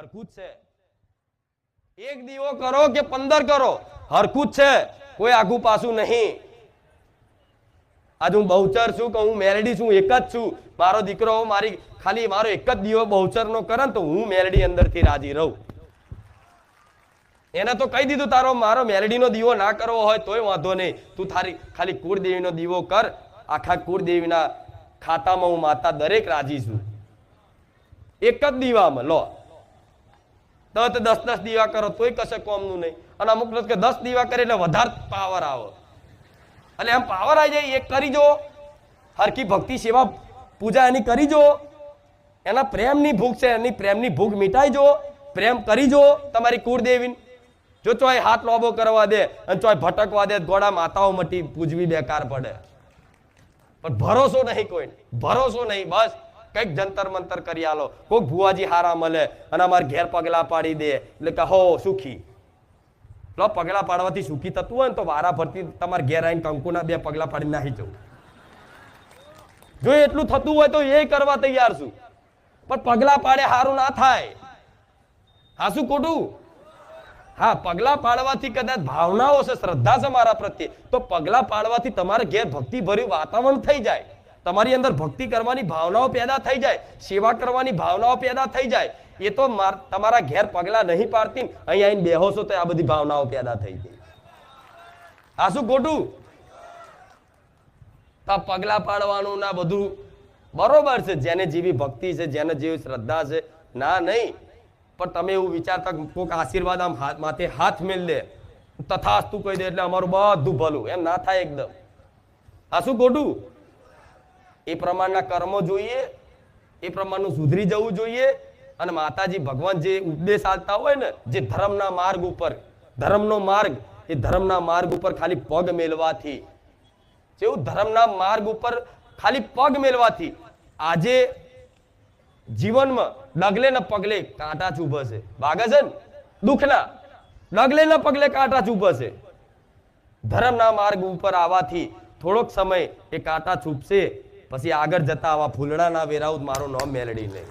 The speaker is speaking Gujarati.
હરખું છે. એક દીવો કરો કે પંદર કરો, હરખું છે. કોઈ આખું પાછું નહીં. આજ હું બહુચર છું કે હું મેલડી છું, એક જ છું. મારો દીકરો, મારી, ખાલી મારો એક જ દીવો બહુચર નો કરે તો હું મેલડી અંદરથી રાજી રહું. એને તો કહી દીધું, તારો, મારો મેલડીનો દીવો ના કરવો હોય તોય વાંધો નહીં. તું તારી ખાલી કુળદેવીનો દીવો કર. આખા કુળદેવીના ખાતામાં હું માતા દરેક રાજી છું. એક જ દીવામાં, લો. તો દસ દસ દીવા કરો તોય કશે કોમનું નહીં. અને અમુક કે દસ દીવા કરે એટલે વધારે પાવર આવે. એટલે એમ પાવર આવી જાય, એક કરી જો હરકી ભક્તિ સેવા પૂજા એની કરી જો એના પ્રેમની ભૂખ છે, એની પ્રેમની ભૂખ મીટાઈ જો પ્રેમ કરી જો તમારી કુળદેવીને. જો ચોય હાથ લોબો કરવા દે અને ચોય ભટકવા દે ગોળા માતાઓ મટી પૂજવી બેકાર પડે. પણ ભરોસો નહીં કોઈ. ભરોસો નહીં, બસ. કંઈક જંતર મંતર કરી આલો. કોઈક ભુવાજી હારા મળે અને અમારે ઘેર પગલા પાડી દે. એટલે કે, હો, સુખી. લો, પગલા પાડવાથી સુખી થતું હોય ને તો વારા ભરતી તમારે ઘેર આવીને કંકુના બે પગલા પાડી નાખી જવું. જો એટલું થતું હોય તો એ કરવા તૈયાર છું. પણ પગલા પાડે સારું ના થાય. હા, શું ખોટું? હા, પગલા પાડવાથી કદાચ ભાવનાઓ છે, શ્રદ્ધા છે મારા પ્રત્યે. તો પગલા પાડવાથી તમારે ઘેર ભક્તિ ભર્યું વાતાવરણ થઈ જાય. તમારી અંદર ભક્તિ કરવાની ભાવનાઓ પેદા થઈ જાય, સેવા કરવાની ભાવનાઓ પેદા થઈ જાય, એ તો માર- તમારા ઘેર પગલા નહીં પાડતી અહીંયા અહીં આવીને બેહો તો આ બધી ભાવનાઓ પેદા થઈ ગઈ. આ શું ખોટું? તો પગલા પાડવાનું ના બધું બરોબર છે, જેને જેવી ભક્તિ છે, જેને જેવી શ્રદ્ધા છે, ના નહીં, પણ તમે એવું વિચારતા કોઈક આશીર્વાદ આમ હાથ માથે હાથ મેળ દે, તથાસ્તુ કહી દે એટલે અમારું બધું ભલું, એમ ના થાય એકદમ. આ શું ખોટું? એ પ્રમાણના કર્મો જોઈએ, એ પ્રમાણનું સુધરી જવું જોઈએ અને માતાજી ભગવાન જે ઉપદેશ આપતા હોય ને, જે ધર્મના માર્ગ ઉપર, ધર્મનો માર્ગ, એ ધર્મના માર્ગ ઉપર ખાલી પગ મેળવાથી. જેવું ધર્મના માર્ગ ઉપર ખાલી પગ મેલવાથી આજે જીવનમાં ડગલે ને પગલે કાંટા ચૂભશે ભાગે છે ને? દુઃખના. ડગલે ને પગલે કાંટા ચૂભશે ધર્મના માર્ગ ઉપર આવવાથી થોડોક સમય એ કાંટા ચૂપશે પછી આગળ જતા આવા ફૂલડાના વેરાઉત મારું નામ મેલડી નહીં.